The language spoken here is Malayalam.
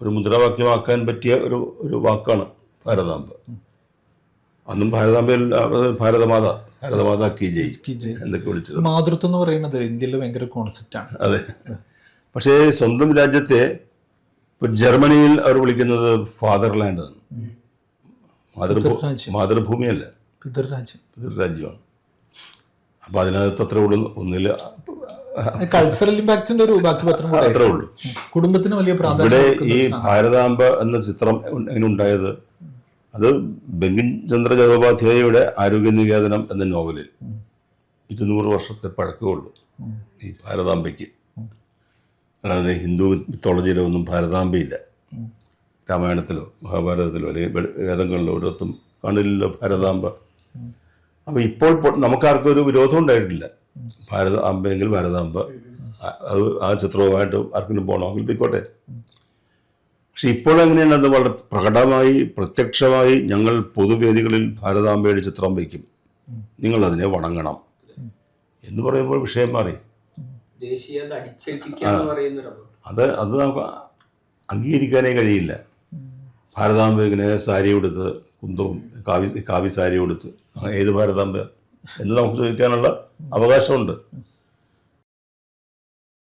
ഒരു മുദ്രാവാക്യമാക്കാൻ പറ്റിയ ഒരു ഒരു വാക്കാണ് ഭാരതാംബ അന്നും ഭാരതാംബയിൽ ഭാരതമാത ഭാരതമാത കി ജയ് എന്നൊക്കെ വിളിച്ചത്. മാതൃത്വം എന്ന് പറയുന്നത് ഇന്ത്യയിലെ ഭയങ്കര കോൺസെപ്റ്റാണ് അതെ. പക്ഷേ സ്വന്തം രാജ്യത്തെ ഇപ്പൊ ജർമ്മനിയിൽ അവർ വിളിക്കുന്നത് ഫാദർലാൻഡ് ലാൻഡ് മാതൃഭൂ പിതൃരാജ്യം. മാതൃഭൂമിയല്ല. പിതൃരാജ്യം. പിതൃരാജ്യമാണ്. അപ്പോൾ അതിനകത്ത് അത്ര ഉള്ളു ഒന്നിൽ കൾച്ചറൽ ഇമ്പാക്റ്റിന്റെ ഒരു ബാക്കി പത്രം കൂടെ അത്രേ ഉള്ളൂ. കുടുംബത്തിന് വലിയ പ്രാധാന്യം ഇവിടെ ഈ ഭാരതാംബ എന്ന ചിത്രം എങ്ങനെ ഉണ്ടായത് അത് ബങ്കിം ചന്ദ്ര ചതോപാധ്യായയുടെ ആരോഗ്യ നികേതനം എന്ന നോവലിൽ ഇരുന്നൂറ് വർഷത്തെ പഴക്കമുള്ളൂ ഈ ഭാരതാംബയ്ക്ക്. അല്ലാതെ ഹിന്ദു മിത്തോളജിയിലോ ഒന്നും ഭാരതാംബയില്ല. രാമായണത്തിലോ മഹാഭാരതത്തിലോ അല്ലെങ്കിൽ വേദങ്ങളിലോ ഒരിടത്തും കാണില്ലല്ലോ ഭാരതാംബ. അപ്പോൾ ഇപ്പോൾ നമുക്കാർക്കും ഒരു വിരോധം ഉണ്ടായിട്ടില്ല. ഭാരത അമ്പയെങ്കിൽ ഭാരതാംബ അത് ആ ചിത്രവുമായിട്ട് ആർക്കെങ്കിലും പോകണമെങ്കിൽ പോയിക്കോട്ടെ. പക്ഷെ ഇപ്പോൾ എങ്ങനെയാണ് അത് വളരെ പ്രകടമായി പ്രത്യക്ഷമായി ഞങ്ങൾ പൊതുവേദികളിൽ ഭാരതാംബയുടെ ചിത്രം വയ്ക്കും. നിങ്ങൾ അതിനെ വണങ്ങണം. എന്ന് പറയുമ്പോൾ വിഷയം മാറി. അത് അത് നമുക്ക് അംഗീകരിക്കാനേ കഴിയില്ല. ഭാരതാംബ ഇങ്ങനെ സാരി ഉടുത്ത് കുന്തവും കാവി കാവി സാരി ഉടുത്ത് ഏത് ഭാരതാംബ എന്ന് നമുക്ക് ചോദിക്കാനുള്ള അവകാശമുണ്ട്.